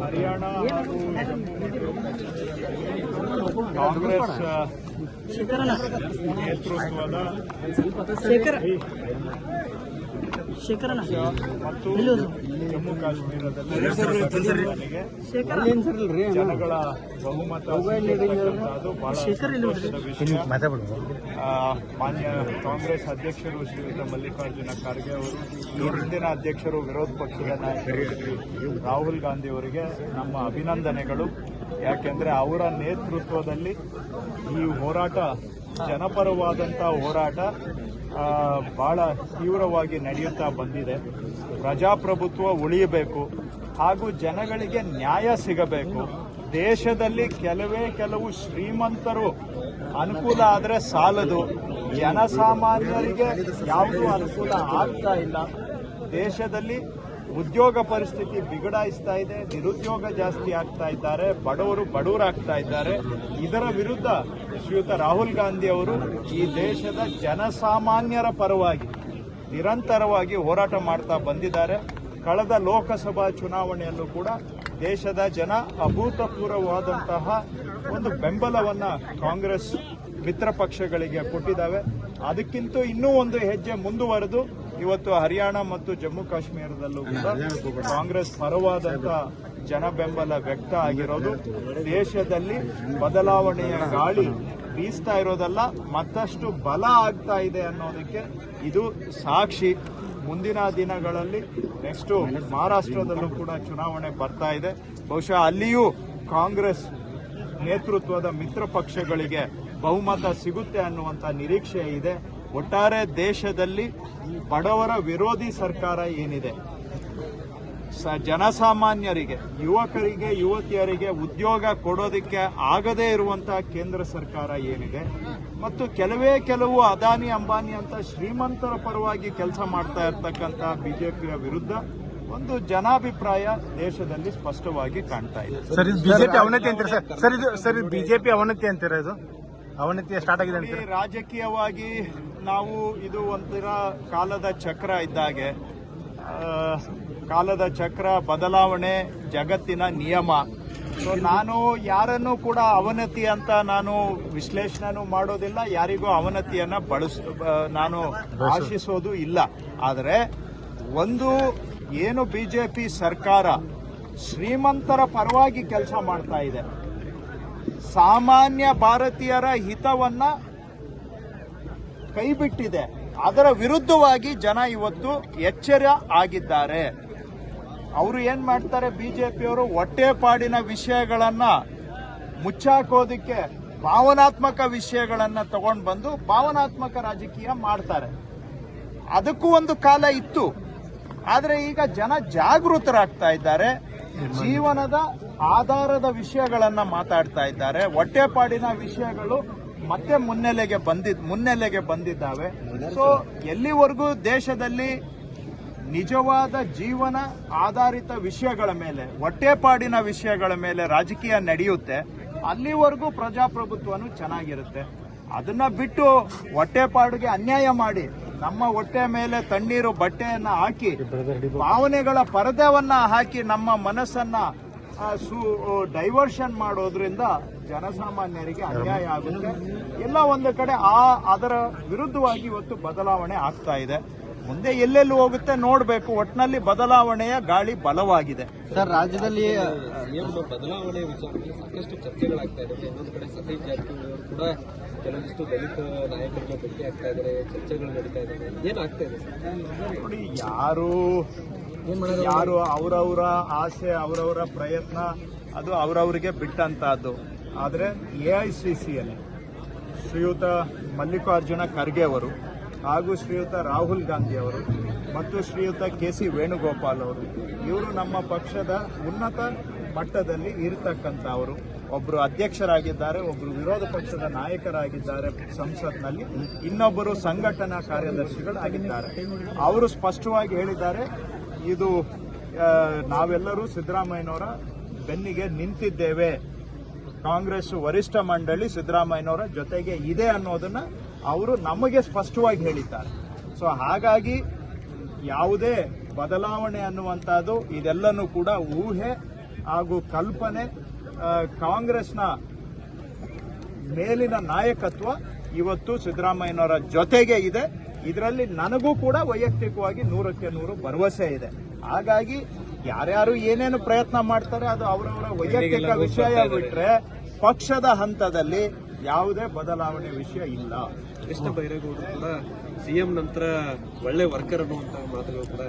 ಹರಿಯಾಣ ಹಾಗೂ ಕಾಂಗ್ರೆಸ್ ನೇತೃತ್ವದ ಜಮ್ಮು ಕಾಶ್ಮೀರದಲ್ಲಿ ಜನಗಳ ಬಹುಮತ ಬಹಳ ಮಾನ್ಯ ಕಾಂಗ್ರೆಸ್ ಅಧ್ಯಕ್ಷರು ಶ್ರೀಯುತ ಮಲ್ಲಿಕಾರ್ಜುನ ಖರ್ಗೆ ಅವರು ಈ ಹಿಂದಿನ ಅಧ್ಯಕ್ಷರು ವಿರೋಧ ಪಕ್ಷದ ನಾಯಕರು ರಾಹುಲ್ ಗಾಂಧಿ ಅವರಿಗೆ ನಮ್ಮ ಅಭಿನಂದನೆಗಳು. ಯಾಕೆಂದ್ರೆ ಅವರ ನೇತೃತ್ವದಲ್ಲಿ ಈ ಹೋರಾಟ ಜನಪರವಾದಂಥ ಹೋರಾಟ ಬಹಳ ತೀವ್ರವಾಗಿ ನಡೆಯುತ್ತಾ ಬಂದಿದೆ. ಪ್ರಜಾಪ್ರಭುತ್ವ ಉಳಿಯಬೇಕು ಹಾಗೂ ಜನಗಳಿಗೆ ನ್ಯಾಯ ಸಿಗಬೇಕು. ದೇಶದಲ್ಲಿ ಕೆಲವೇ ಕೆಲವು ಶ್ರೀಮಂತರು ಅನುಕೂಲ ಆದರೆ ಸಾಲದು. ಜನಸಾಮಾನ್ಯರಿಗೆ ಯಾವುದೂ ಅನುಕೂಲ ಆಗ್ತಾ ಇಲ್ಲ. ದೇಶದಲ್ಲಿ ಉದ್ಯೋಗ ಪರಿಸ್ಥಿತಿ ಬಿಗಡಾಯಿಸ್ತಾ ಇದೆ, ನಿರುದ್ಯೋಗ ಜಾಸ್ತಿ ಆಗ್ತಾ ಇದ್ದಾರೆ, ಬಡವರು ಬಡವರಾಗ್ತಾ ಇದ್ದಾರೆ. ಇದರ ವಿರುದ್ಧ ಶ್ರೀಯುತ ರಾಹುಲ್ ಗಾಂಧಿ ಅವರು ಈ ದೇಶದ ಜನಸಾಮಾನ್ಯರ ಪರವಾಗಿ ನಿರಂತರವಾಗಿ ಹೋರಾಟ ಮಾಡ್ತಾ ಬಂದಿದ್ದಾರೆ. ಕಳೆದ ಲೋಕಸಭಾ ಚುನಾವಣೆಯಲ್ಲೂ ಕೂಡ ದೇಶದ ಜನ ಅಭೂತಪೂರ್ವವಾದಂತಹ ಒಂದು ಬೆಂಬಲವನ್ನ ಕಾಂಗ್ರೆಸ್ ಮಿತ್ರ ಪಕ್ಷಗಳಿಗೆ ಕೊಟ್ಟಿದ್ದಾವೆ. ಅದಕ್ಕಿಂತ ಇನ್ನೂ ಒಂದು ಹೆಜ್ಜೆ ಮುಂದುವರೆದು ಇವತ್ತು ಹರಿಯಾಣ ಮತ್ತು ಜಮ್ಮು ಕಾಶ್ಮೀರದಲ್ಲೂ ಕೂಡ ಕಾಂಗ್ರೆಸ್ ಪರವಾದಂತ ಜನ ಬೆಂಬಲ ವ್ಯಕ್ತ ಆಗಿರೋದು. ದೇಶದಲ್ಲಿ ಬದಲಾವಣೆಯ ಗಾಳಿ ಬೀಸ್ತಾ ಇರೋದಲ್ಲ ಮತ್ತಷ್ಟು ಬಲ ಆಗ್ತಾ ಇದೆ ಅನ್ನೋದಕ್ಕೆ ಇದು ಸಾಕ್ಷಿ. ಮುಂದಿನ ದಿನಗಳಲ್ಲಿ ನೆಕ್ಸ್ಟ್ ಮಹಾರಾಷ್ಟ್ರದಲ್ಲೂ ಕೂಡ ಚುನಾವಣೆ ಬರ್ತಾ ಇದೆ. ಬಹುಶಃ ಅಲ್ಲಿಯೂ ಕಾಂಗ್ರೆಸ್ ನೇತೃತ್ವದ ಮಿತ್ರ ಪಕ್ಷಗಳಿಗೆ ಬಹುಮತ ಸಿಗುತ್ತೆ ಅನ್ನುವಂತ ನಿರೀಕ್ಷೆ ಇದೆ. ಒಟ್ಟಾರೆ ದೇಶದಲ್ಲಿ ಬಡವರ ವಿರೋಧಿ ಸರ್ಕಾರ ಏನಿದೆ? ಸ- ಜನಸಾಮಾನ್ಯರಿಗೆ, ಯುವಕರಿಗೆ, ಯುವತಿಯರಿಗೆ ಉದ್ಯೋಗ ಕೊಡೋದಕ್ಕೆ ಆಗದೇ ಇರುವಂತಹ ಕೇಂದ್ರ ಸರ್ಕಾರ ಏನಿದೆ? ಮತ್ತು ಕೆಲವೇ ಕೆಲವು ಅದಾನಿ ಅಂಬಾನಿ ಅಂತ ಶ್ರೀಮಂತರ ಪರವಾಗಿ ಕೆಲಸ ಮಾಡ್ತಾ ಇರ್ತಕ್ಕಂಥ ಬಿಜೆಪಿಯ ವಿರುದ್ಧ ಒಂದು ಜನಾಭಿಪ್ರಾಯ ದೇಶದಲ್ಲಿ ಸ್ಪಷ್ಟವಾಗಿ ಕಾಣ್ತಾ ಇದೆ. ಬಿಜೆಪಿ ಅವನತಿ ಅಂತೀರಾ ಸರ್? ಇದು ಬಿಜೆಪಿ ಅವನತಿ ಅವನತಿ ಸ್ಟಾರ್ಟ್ ಆಗಿದೆ ರಾಜಕೀಯವಾಗಿ ನಾವು ಇದು ಒಂಥರ ಕಾಲದ ಚಕ್ರ ಇದ್ದಾಗೆ. ಕಾಲದ ಚಕ್ರ ಬದಲಾವಣೆ ಜಗತ್ತಿನ ನಿಯಮ. ಸೊ ನಾನು ಯಾರನ್ನು ಕೂಡ ಅವನತಿ ಅಂತ ನಾನು ವಿಶ್ಲೇಷಣೆನೂ ಮಾಡೋದಿಲ್ಲ ಯಾರಿಗೂ ಅವನತಿಯನ್ನ ಬಳಸ ನಾನು ಆಶಿಸೋದು ಇಲ್ಲ. ಆದರೆ ಒಂದು ಏನು ಬಿಜೆಪಿ ಸರ್ಕಾರ ಶ್ರೀಮಂತರ ಪರವಾಗಿ ಕೆಲಸ ಮಾಡ್ತಾ ಇದೆ ಸಾಮಾನ್ಯ ಭಾರತೀಯರ ಹಿತವನ್ನ ಕೈಬಿಟ್ಟಿದೆ. ಅದರ ವಿರುದ್ಧವಾಗಿ ಜನ ಇವತ್ತು ಎಚ್ಚರ ಆಗಿದ್ದಾರೆ. ಅವರು ಏನ್ ಮಾಡ್ತಾರೆ ಬಿಜೆಪಿಯವರು ಹೊಟ್ಟೆಪಾಡಿನ ವಿಷಯಗಳನ್ನ ಮುಚ್ಚಾಕೋದಕ್ಕೆ ಭಾವನಾತ್ಮಕ ವಿಷಯಗಳನ್ನ ತಗೊಂಡು ಬಂದು ಭಾವನಾತ್ಮಕ ರಾಜಕೀಯ ಮಾಡ್ತಾರೆ. ಅದಕ್ಕೂ ಒಂದು ಕಾಲ ಇತ್ತು. ಆದ್ರೆ ಈಗ ಜನ ಜಾಗೃತರಾಗ್ತಾ ಇದ್ದಾರೆ. ಜೀವನದ ಆಧಾರದ ವಿಷಯಗಳನ್ನ ಮಾತಾಡ್ತಾ ಇದ್ದಾರೆ. ಹೊಟ್ಟೆಪಾಡಿನ ವಿಷಯಗಳು ಮತ್ತೆ ಮುನ್ನೆಲೆಗೆ ಬಂದಿದ್, ಮುನ್ನೆಲೆಗೆ ಬಂದಿದ್ದಾವೆ. ಸೊ ಎಲ್ಲಿವರೆಗೂ ದೇಶದಲ್ಲಿ ನಿಜವಾದ ಜೀವನ ಆಧಾರಿತ ವಿಷಯಗಳ ಮೇಲೆ, ಹೊಟ್ಟೆಪಾಡಿನ ವಿಷಯಗಳ ಮೇಲೆ ರಾಜಕೀಯ ನಡೆಯುತ್ತೆ, ಅಲ್ಲಿವರೆಗೂ ಪ್ರಜಾಪ್ರಭುತ್ವನು ಚೆನ್ನಾಗಿರುತ್ತೆ. ಅದನ್ನ ಬಿಟ್ಟು ಹೊಟ್ಟೆಪಾಡಿಗೆ ಅನ್ಯಾಯ ಮಾಡಿ, ನಮ್ಮ ಹೊಟ್ಟೆ ಮೇಲೆ ತಣ್ಣೀರು ಬಟ್ಟೆಯನ್ನ ಹಾಕಿ, ಭಾವನೆಗಳ ಪರದೆವನ್ನ ಹಾಕಿ, ನಮ್ಮ ಮನಸ್ಸನ್ನ ಸು ಡೈವರ್ಷನ್ ಮಾಡೋದ್ರಿಂದ ಜನಸಾಮಾನ್ಯರಿಗೆ ಅನ್ಯಾಯ ಆಗುತ್ತೆ. ಎಲ್ಲ ಒಂದು ಕಡೆ ಆ ಅದರ ವಿರುದ್ಧವಾಗಿ ಇವತ್ತು ಬದಲಾವಣೆ ಆಗ್ತಾ ಇದೆ. ಮುಂದೆ ಎಲ್ಲೆಲ್ಲಿ ಹೋಗುತ್ತೆ ನೋಡಬೇಕು. ಒಟ್ಟಿನಲ್ಲಿ ಬದಲಾವಣೆಯ ಗಾಳಿ ಬಲವಾಗಿದೆ. ಸರ್ ರಾಜ್ಯದಲ್ಲಿ ಬದಲಾವಣೆ ವಿಚಾರದಲ್ಲಿ ಸಾಕಷ್ಟು ಚರ್ಚೆಗಳಾಗ್ತಾ ಇದೆ. ಇನ್ನೊಂದು ಕಡೆ ಸತೀಶ್ ಜಾರಕಿಹೊಳಿ ಕೂಡ ಕೆಲವೊಂದಿಷ್ಟು ದಲಿತ ನಾಯಕರನ್ನ ಭೇಟಿ ಆಗ್ತಾ ಇದ್ದಾರೆ. ಚರ್ಚೆಗಳು ನಡೀತಾ ಇದ್ದಾವೆ. ಏನಾಗ್ತಾ ಇದೆ ಸರ್? ನೋಡಿ ಯಾರು ಯಾರು ಅವರವರ ಆಸೆ, ಅವರವರ ಪ್ರಯತ್ನ, ಅದು ಅವರವರಿಗೆ ಬಿಟ್ಟಂತಹದ್ದು. ಆದರೆ ಎ ಐ ಸಿ ಸಿಯಲ್ಲಿ ಶ್ರೀಯುತ ಮಲ್ಲಿಕಾರ್ಜುನ ಖರ್ಗೆ ಅವರು ಹಾಗೂ ಶ್ರೀಯುತ ರಾಹುಲ್ ಗಾಂಧಿ ಅವರು ಮತ್ತು ಶ್ರೀಯುತ ಕೆ ಸಿ ವೇಣುಗೋಪಾಲ್ ಅವರು, ಇವರು ನಮ್ಮ ಪಕ್ಷದ ಉನ್ನತ ಮಟ್ಟದಲ್ಲಿ ಇರತಕ್ಕಂಥವರು. ಒಬ್ಬರು ಅಧ್ಯಕ್ಷರಾಗಿದ್ದಾರೆ ಒಬ್ಬರು ವಿರೋಧ ಪಕ್ಷದ ನಾಯಕರಾಗಿದ್ದಾರೆ ಸಂಸತ್ನಲ್ಲಿ. ಇನ್ನೊಬ್ಬರು ಸಂಘಟನಾ ಕಾರ್ಯದರ್ಶಿಗಳಾಗಿದ್ದಾರೆ. ಅವರು ಸ್ಪಷ್ಟವಾಗಿ ಹೇಳಿದ್ದಾರೆ ಇದು ನಾವೆಲ್ಲರೂ ಸಿದ್ದರಾಮಯ್ಯನವರ ಬೆನ್ನಿಗೆ ನಿಂತಿದ್ದೇವೆ. ಕಾಂಗ್ರೆಸ್ ವರಿಷ್ಠ ಮಂಡಳಿ ಸಿದ್ದರಾಮಯ್ಯನವರ ಜೊತೆಗೆ ಇದೆ ಅನ್ನೋದನ್ನ ಅವರು ನಮಗೆ ಸ್ಪಷ್ಟವಾಗಿ ಹೇಳಿದ್ದಾರೆ. ಸೊ ಹಾಗಾಗಿ ಯಾವುದೇ ಬದಲಾವಣೆ ಅನ್ನುವಂಥದ್ದು ಇದೆಲ್ಲನೂ ಕೂಡ ಊಹೆ ಹಾಗೂ ಕಲ್ಪನೆ ಕಾಂಗ್ರೆಸ್ನ ಮೇಲಿನ ನಾಯಕತ್ವ ಇವತ್ತು ಸಿದ್ದರಾಮಯ್ಯನವರ ಜೊತೆಗೆ ಇದೆ. ಇದರಲ್ಲಿ ನನಗೂ ಕೂಡ ವೈಯಕ್ತಿಕವಾಗಿ ನೂರಕ್ಕೆ ನೂರು ಭರವಸೆ ಇದೆ. ಹಾಗಾಗಿ ಯಾರ್ಯಾರು ಏನೇನು ಪ್ರಯತ್ನ ಮಾಡ್ತಾರೆ ಅದು ಅವರವರ ವೈಯಕ್ತಿಕ ವಿಷಯ ಬಿಟ್ರೆ ಪಕ್ಷದ ಹಂತದಲ್ಲಿ ಯಾವುದೇ ಬದಲಾವಣೆ ವಿಷಯ ಇಲ್ಲ. ಕೃಷ್ಣ ಬೈರೇಗೌಡರು ಕೂಡ ಸಿಎಂ ನಂತರ ಒಳ್ಳೆ ವರ್ಕರ್ ಅನ್ನುವಂತಹ ಮಾತುಗಳು ಕೂಡ